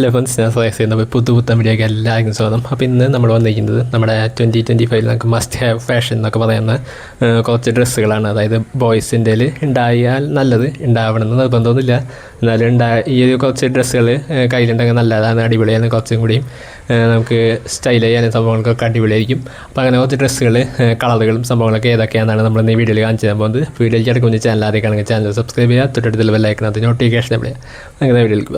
Hello friends ഞാൻ Soyuz ചെയ്യുന്ന പുതു പുത്തൻ വീഡിയോക്ക് എല്ലാവർക്കും സ്വാഗതം അപ്പോൾ ഇന്ന് നമ്മൾ വന്നിരിക്കുന്നത് നമ്മുടെ ട്വന്റി ട്വന്റി ഫൈവിൽ നമുക്ക് മസ്റ്റ് ഹാവ് ഫാഷൻ എന്നൊക്കെ പറയുന്ന കുറച്ച് ഡ്രസ്സുകളാണ്. അതായത് ബോയ്സിന്റെ ഉണ്ടായാൽ നല്ലത് ഉണ്ടാവണമെന്ന് നിർബന്ധമൊന്നുമില്ല. എന്നാലും ഉണ്ടാ ഈ ഒരു കുറച്ച് ഡ്രസ്സുകൾ കയ്യിലുണ്ടെങ്കിൽ നല്ലതാണ് അടിപൊളിയാണ് കുറച്ചും കൂടിയും. നമുക്ക് സ്റ്റൈൽ ചെയ്യാനും സംഭവങ്ങൾക്കൊക്കെ അടിപൊളിയായിരിക്കും. അപ്പോൾ അങ്ങനെ കുറച്ച് ഡ്രസ്സുകൾ കളറുകളും സംഭവങ്ങളൊക്കെ ഏതൊക്കെയാണെന്നാണ് നമ്മൾ ഇന്ന് വീഡിയോയിൽ കാണിച്ചു തരാൻ പോകുന്നത്. വീഡിയോയിലേക്ക് കിടക്കുന്ന ചാനൽ ആദ്യം കാണുക ചാനൽ സബ്സ്ക്രൈബ് ചെയ്യുക. തൊട്ടടുത്തുള്ള ബെല്ലൈക്കണത്ത് നോട്ടിഫിക്കേഷൻ എവിടെയാണ് അങ്ങനെ വീഡിയോയിൽ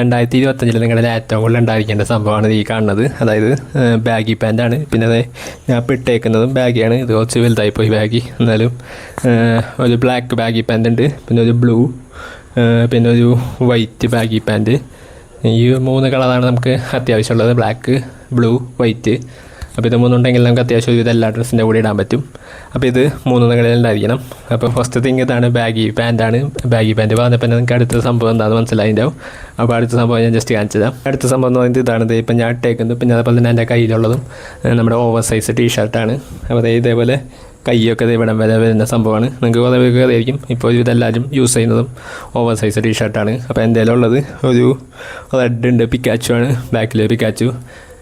രണ്ടായിരത്തി ഇരുപത്തഞ്ചിൽ നിങ്ങളുടെ ഏറ്റവും കൂടുതൽ ഉണ്ടായിരിക്കേണ്ട സംഭവമാണ് ഈ കാണുന്നത്. അതായത് ബാഗി പാന്റാണ് പിന്നെ അത് ഞാൻ ഇട്ടേക്കുന്നതും ബാഗിയാണ്. ഇത് കുറച്ച് വലുതായി പോയി ബാഗി. എന്നാലും ഒരു ബ്ലാക്ക് ബാഗി പാന്റ് ഉണ്ട്. പിന്നെ ഒരു ബ്ലൂ പിന്നെ ഒരു വൈറ്റ് ബാഗി പാന്റ് ഈ മൂന്ന് കളറാണ് നമുക്ക് അത്യാവശ്യമുള്ളത്. ബ്ലാക്ക് ബ്ലൂ വൈറ്റ് അപ്പോൾ ഇത് മൂന്നുണ്ടെങ്കിൽ നമുക്ക് അത്യാവശ്യം ഇത് എല്ലാ ഡ്രസ്സിന്റെ കൂടെ ഇടാൻ പറ്റും. അപ്പോൾ ഇത് മൂന്ന് നിങ്ങളിൽ ഉണ്ടായിരിക്കണം. അപ്പോൾ ഫസ്റ്റ് തിങ് ഇതാണ് ബാഗി പാന്റാണ് ബാഗി പാന്റ് പറഞ്ഞപ്പോൾ നിങ്ങൾക്ക് അടുത്ത സംഭവം എന്താണെന്ന് മനസ്സിലായിട്ടുണ്ടാവും. അപ്പോൾ അടുത്ത സംഭവം ഞാൻ ജസ്റ്റ് കാണിച്ചു തരാം അടുത്ത സംഭവം എന്ന് പറയുന്നത് ഇതാണ്. ഇത് ഇപ്പം ഞാൻ ഇട്ടേക്കുന്നത് പിന്നെ അതുപോലെ തന്നെ എന്റെ കയ്യിലുള്ളതും നമ്മുടെ ഓവർ സൈസ് ടീ ഷർട്ടാണ് അപ്പോൾ അതായത് ഇതേപോലെ കൈയൊക്കെ ഇവിടം വരെ വരുന്ന സംഭവമാണ്. നിങ്ങൾക്ക് പേർക്ക് അറിയായിരിക്കും. ഇപ്പോൾ ഇതെല്ലാവരും യൂസ് ചെയ്യുന്നതും ഓവർ സൈസ് ടീ ഷർട്ടാണ് അപ്പോൾ എന്റെ ഉള്ളത് ഒരു റെഡ് ഉണ്ട് പിക്കാച്ചു ആണ്. ബാക്കിൽ പിക്കാച്ചു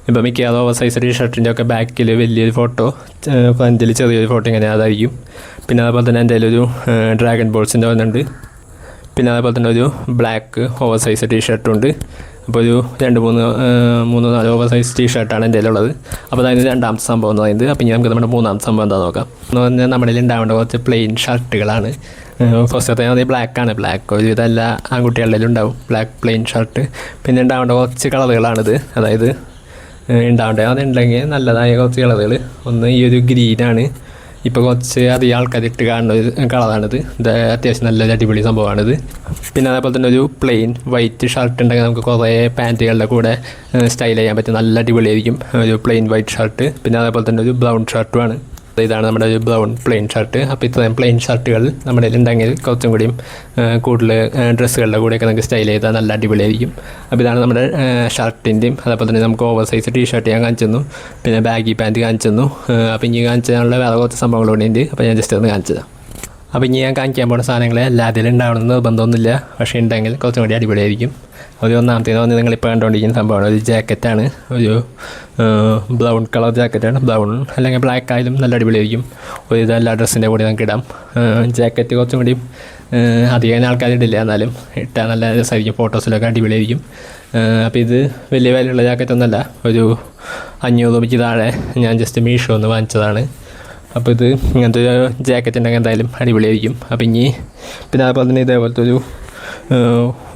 ഇപ്പോൾ മിക്കവാറും ഓവർ സൈസ് ഷർട്ടിന്റെ ഒക്കെ ബാക്കിൽ വലിയൊരു ഫോട്ടോ ഫ്രണ്ടിൽ ചെറിയൊരു ഫോട്ടോ ഇങ്ങനെ അതായിരിക്കും. പിന്നെ അതുപോലെ തന്നെ എന്റെ ഒരു ഡ്രാഗൺ ബോൾസിന്റെ വന്നുണ്ട് പിന്നെ അതേപോലെ തന്നെ ഒരു ബ്ലാക്ക് ഓവർ സൈസ് ടീ ഷർട്ടുണ്ട് അപ്പോൾ ഒരു രണ്ട് മൂന്ന് മൂന്ന് നാല് ഓവർ സൈസ് ടീ ഷർട്ടാണ് എന്റെ ഉള്ളത് അപ്പോൾ അതായത് രണ്ടാമത്തെ സംഭവം എന്ന് പറയുന്നത്. അപ്പോൾ ഇനി നമുക്ക് നമ്മുടെ മൂന്നാമത്തെ സംഭവം എന്താ നോക്കാം. എന്ന് പറഞ്ഞാൽ നമ്മുടെ ഉണ്ടാവേണ്ട കുറച്ച് പ്ലെയിൻ ഷർട്ടുകളാണ് ഫസ്റ്റത്തെ അത് ബ്ലാക്കാണ് ബ്ലാക്ക് ഒരു ഇതല്ല ആൺകുട്ടികളുടെ ഉണ്ടാവും. ബ്ലാക്ക് പ്ലെയിൻ ഷർട്ട് പിന്നെ ഉണ്ടാവേണ്ട കുറച്ച് കളറുകളാണിത് അതായത് ഉണ്ടാവേണ്ടത് അതുണ്ടെങ്കിൽ നല്ലതായ കുറച്ച് കളറുകൾ ഒന്ന് ഈ ഒരു ഗ്രീനാണ് ഇപ്പോൾ കുറച്ച് അധികം ആൾക്കാർ ഇട്ട് കാണുന്ന ഒരു കളറാണിത്. ഇത് അത്യാവശ്യം നല്ല അടിപൊളി സംഭവമാണിത്. പിന്നെ അതേപോലെ തന്നെ ഒരു പ്ലെയിൻ വൈറ്റ് ഷർട്ട് ഉണ്ടെങ്കിൽ നമുക്ക് കുറേ പാന്റുകളുടെ കൂടെ സ്റ്റൈൽ ചെയ്യാൻ പറ്റും നല്ല അടിപൊളിയായിരിക്കും. ഒരു പ്ലെയിൻ വൈറ്റ് ഷർട്ട് പിന്നെ അതേപോലെ തന്നെ ഒരു ബ്രൗൺ ഷർട്ടുമാണ് ഇതാണ് നമ്മുടെ ഒരു ബ്രൗൺ പ്ലെയിൻ ഷർട്ട്. അപ്പോൾ ഇത്രയും പ്ലെയിൻ ഷർട്ടുകൾ നമ്മുടെ ഉണ്ടെങ്കിൽ കുറച്ചും കൂടിയും കൂടുതൽ ഡ്രസ്സുകളുടെ കൂടെയൊക്കെ നമുക്ക് സ്റ്റൈൽ ചെയ്താൽ നല്ല അടിപൊളിയായിരിക്കും. അപ്പോൾ ഇതാണ് നമ്മുടെ ഷർട്ടിന്റെയും അതേപോലെ തന്നെ നമുക്ക് ഓവർ സൈസ് ടീ ഷർട്ട് ഞാൻ കാണിച്ചു പിന്നെ ബാഗി പാന്റ് കാണിച്ചു അപ്പോൾ ഇനി കാണിച്ചാലുള്ള വേറെ കുറച്ച് ഉണ്ട്. അപ്പോൾ ഞാൻ ജസ്റ്റ് ഒന്ന് കാണിച്ചതാണ് അപ്പോൾ ഇനി ഞാൻ കാണിക്കാൻ പോകുന്ന സാധനങ്ങൾ എല്ലാത്തിലും ഉണ്ടാവണമെന്ന് നിർബന്ധമൊന്നുമില്ല. പക്ഷേ ഉണ്ടെങ്കിൽ കുറച്ചും കൂടി അടിപൊളിയായിരിക്കും. ഒരു ഒന്നാമത്തേന്ന് പറഞ്ഞാൽ നിങ്ങളിപ്പോൾ കണ്ടുകൊണ്ടിരിക്കുന്ന സംഭവമാണ്. ഒരു ജാക്കറ്റാണ്. ഒരു ബ്രൗൺ കളർ ജാക്കറ്റാണ്. ബ്രൗൺ അല്ലെങ്കിൽ ബ്ലാക്ക് ആയാലും നല്ല അടിപൊളിയായിരിക്കും. ഒരു എല്ലാ ഡ്രസ്സിന്റെ കൂടെ നമുക്ക് ഇടാം. ജാക്കറ്റ് കുറച്ചും കൂടി അധികം ആൾക്കാർ ഇടില്ല. എന്നാലും ഇട്ടാൽ നല്ല രസമായിരിക്കും. ഫോട്ടോസിലൊക്കെ അടിപൊളിയായിരിക്കും. അപ്പോൾ ഇത് വലിയ വിലയുള്ള ജാക്കറ്റൊന്നുമല്ല. ഒരു അഞ്ഞൂറ് രൂപയ്ക്ക് താഴെ ഞാൻ ജസ്റ്റ് മീഷോ ഒന്ന് വാങ്ങിച്ചതാണ്. അപ്പോൾ ഇത് ഇങ്ങനത്തെ ജാക്കറ്റ് ഉണ്ടെങ്കിൽ എന്തായാലും അടിപൊളിയായിരിക്കും. അപ്പോൾ ഇനി പിന്നെ അതുപോലെ തന്നെ ഇതേപോലത്തെ ഒരു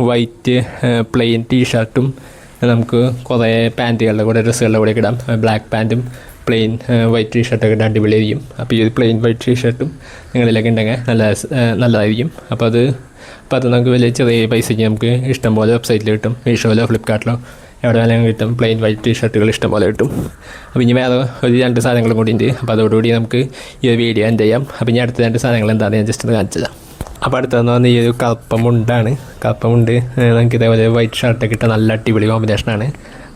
വൈറ്റ് പ്ലെയിൻ ടീ ഷർട്ടും നമുക്ക് കുറേ പാന്റുകളുടെ കൂടെ ഡ്രസ്സുകളുടെ കൂടെ ഇടാം. ബ്ലാക്ക് പാന്റും പ്ലെയിൻ വൈറ്റ് ടീ ഷർട്ടൊക്കെ ഇട്ട് അടിപൊളിയായിരിക്കും. അപ്പോൾ ഈ ഒരു പ്ലെയിൻ വൈറ്റ് ടീ ഷർട്ടും നിങ്ങളിലൊക്കെ ഉണ്ടെങ്കിൽ നല്ല നല്ലതായിരിക്കും. അപ്പോൾ അത് അപ്പോൾ അത് നമുക്ക് വലിയ ചെറിയ പൈസയ്ക്ക് നമുക്ക് ഇഷ്ടംപോലെ വെബ്സൈറ്റിൽ കിട്ടും. മീഷോയിലോ ഫ്ലിപ്കാർട്ടിലോ എവിടെ വേണമെങ്കിലും കിട്ടും. പ്ലെയിൻ വൈറ്റ് ടീ ഷർട്ടുകൾ ഇഷ്ടം പോലെ കിട്ടും. അപ്പോൾ ഇനി വേറെ ഒരു രണ്ട് സാധനങ്ങളും കൂടി ഉണ്ട്. അപ്പോൾ അതോടുകൂടി നമുക്ക് ഈ ഒരു വീഡിയോ എൻഡ് ചെയ്യാം. അപ്പോൾ ഇനി അടുത്ത രണ്ട് സാധനങ്ങൾ എന്താണെന്ന് ഞാൻ ജസ്റ്റ് ഒന്ന് കാണിച്ചു തരാം. അപ്പോൾ അടുത്തതെന്ന് പറഞ്ഞാൽ ഈ ഒരു കപ്പമുണ്ടാണ് കപ്പമുണ്ട് നമുക്ക് ഇതേപോലെ വൈറ്റ് ഷർട്ടൊക്കെ ഇട്ട നല്ല അടിപൊളി കോമ്പിനേഷനാണ്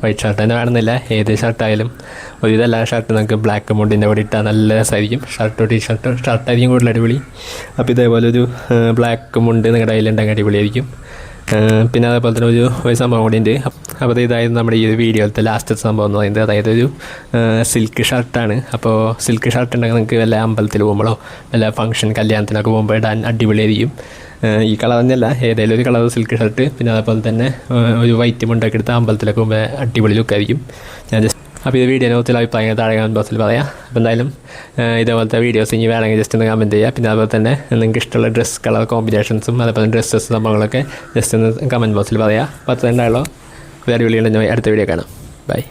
വൈറ്റ് ഷർട്ട് തന്നെ വേണമെന്നില്ല. ഏത് ഷർട്ടായാലും ഒരു ഇതെല്ലാ ഷർട്ട് നമുക്ക് ബ്ലാക്ക് മുണ്ടിന്റെ കൂടെ ഇട്ടാൽ നല്ല രസമായിരിക്കും. ഷർട്ടോ ടീ ഷർട്ടോ ഷർട്ടായിരിക്കും കൂടുതൽ അടിപൊളി. അപ്പോൾ ഇതേപോലെ ഒരു ബ്ലാക്ക് മുണ്ട് നിങ്ങളുടെ കയ്യിലുണ്ടെങ്കിൽ അടിപൊളിയായിരിക്കും. പിന്നെ അതേപോലെ തന്നെ ഒരു ഒരു സംഭവം കൂടി ഉണ്ട്. അപ്പോൾ ഇതായിരുന്നു നമ്മുടെ ഈ ഒരു വീഡിയോയിലത്തെ ലാസ്റ്റ് സംഭവം എന്ന് പറയുന്നത് അതായത് ഒരു സിൽക്ക് ഷർട്ടാണ് അപ്പോൾ സിൽക്ക് ഷർട്ട് ഉണ്ടെങ്കിൽ നിങ്ങൾക്ക് വല്ല അമ്പലത്തിൽ പോകുമ്പോഴോ വല്ല ഫംഗ്ഷൻ കല്യാണത്തിനൊക്കെ പോകുമ്പോൾ ഇടാൻ അടിപൊളിയായിരിക്കും. ഈ കളർ തന്നെയല്ല. ഏതെങ്കിലും ഒരു കളർ സിൽക്ക് ഷർട്ട് പിന്നെ അതേപോലെ തന്നെ ഒരു വൈറ്റ് മുണ്ടൊക്കെ എടുത്ത് അമ്പലത്തിലൊക്കെ പോകുമ്പോൾ അടിപൊളി ലുക്കായിരിക്കും ഞാൻ ജസ്റ്റ് അപ്പോൾ ഇത് വീഡിയോനെ കുറിച്ചുള്ള അഭിപ്രായങ്ങൾ താഴെ കമന്റ് ബോക്സിൽ പറയാം. അപ്പോൾ എന്തായാലും ഇതേപോലത്തെ വീഡിയോസ് ഇനി വേണമെങ്കിൽ ജസ്റ്റ് ഒന്ന് കമന്റ് ചെയ്യുക. പിന്നെ അതുപോലെ തന്നെ നിങ്ങൾക്ക് ഇഷ്ടമുള്ള ഡ്രസ്സ് കളർ കോമ്പിനേഷൻസും അതുപോലെ ഡ്രസ്സസ് സംഭവങ്ങളൊക്കെ ജസ്റ്റ് ഒന്ന് കമന്റ് ബോക്സിൽ പറയാം. അപ്പോൾ അത്ര ഉണ്ടായുള്ളൂ. വേറെ വീഡിയോ അടുത്ത വീഡിയോ കാണാം. ബൈ